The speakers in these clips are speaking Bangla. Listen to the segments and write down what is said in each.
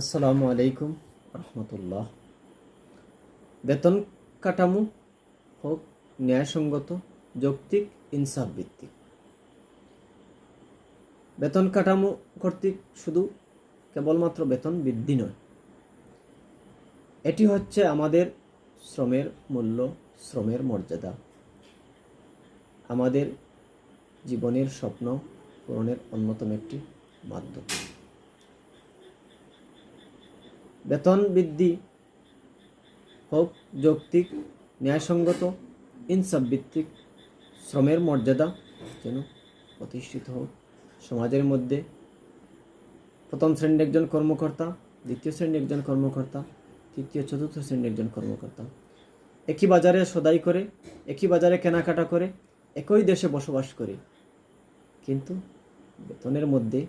আসসালামু আলাইকুম রহমতুল্লাহ। বেতন কাঠামো হোক, ন্যায়সঙ্গত, যৌক্তিক, ইনসাফ ভিত্তিক। বেতন কাঠামো কর্তৃক শুধু কেবলমাত্র বেতন বৃদ্ধি নয়, এটি হচ্ছে আমাদের শ্রমের মূল্য, শ্রমের মর্যাদা। আমাদের জীবনের স্বপ্ন পূরণের অন্যতম একটি মাধ্যম। বেতন বৃদ্ধি হোক, যৌক্তিক, ন্যায়সঙ্গত ইনসাফ ভিত্তিক শ্রমের মর্যাদা যেন প্রতিষ্ঠিত হোক। সমাজের মধ্যে প্রথম শ্রেণির একজন কর্মকর্তা, দ্বিতীয় শ্রেণির একজন কর্মকর্তা, তৃতীয়, চতুর্থ শ্রেণির একজন কর্মকর্তা। একই বাজারে সদাই করে, একই বাজারে কেনাকাটা করে, একই দেশে বসবাস করে। কিন্তু বেতনের মধ্যে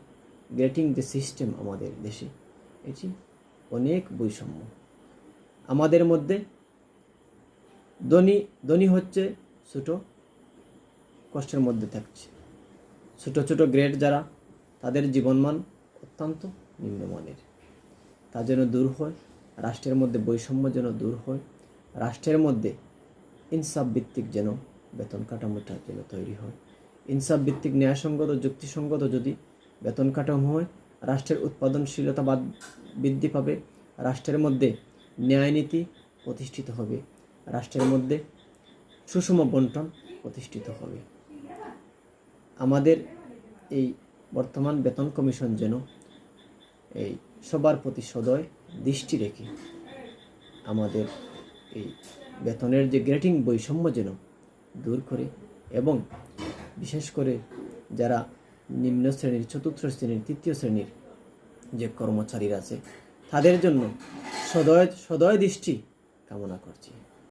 গ্রেটিং যে সিস্টেম আমাদের দেশে। এটি অনেক বৈষম্য। আমাদের মধ্যে ধনী ধনী হচ্ছে ছোট কষ্টের মধ্যে থাকছে। ছোট ছোট গ্রেড যারা, তাদের জীবনমান অত্যন্ত নিম্নমানের। তা যেন দূর হয়, রাষ্ট্রের মধ্যে বৈষম্য যেন দূর হয়, রাষ্ট্রের মধ্যে ইনসাফ ভিত্তিক যেন বেতন কাঠামোটা যেন তৈরি হয়। ইনসাফ ভিত্তিক ন্যায়সঙ্গত, যুক্তিসঙ্গত যদি বেতন কাঠামো হয়, রাষ্ট্রের উৎপাদনশীলতা বাদ বৃদ্ধি পাবে। রাষ্ট্রের মধ্যে ন্যায়নীতি প্রতিষ্ঠিত হবে। রাষ্ট্রের মধ্যে সুষম বন্টন প্রতিষ্ঠিত হবে। আমাদের এই বর্তমান বেতন কমিশন যেন এই সবার প্রতি সদয় দৃষ্টি রেখে আমাদের এই বেতনের যে গ্রেটিং বৈষম্য যেন দূর করে এবং বিশেষ করে যারা নিম্ন শ্রেণির, চতুর্থ শ্রেণির, তৃতীয় শ্রেণির যে কর্মচারীরা আছে তাদের জন্য সদয় সদয় দৃষ্টি কামনা করছি।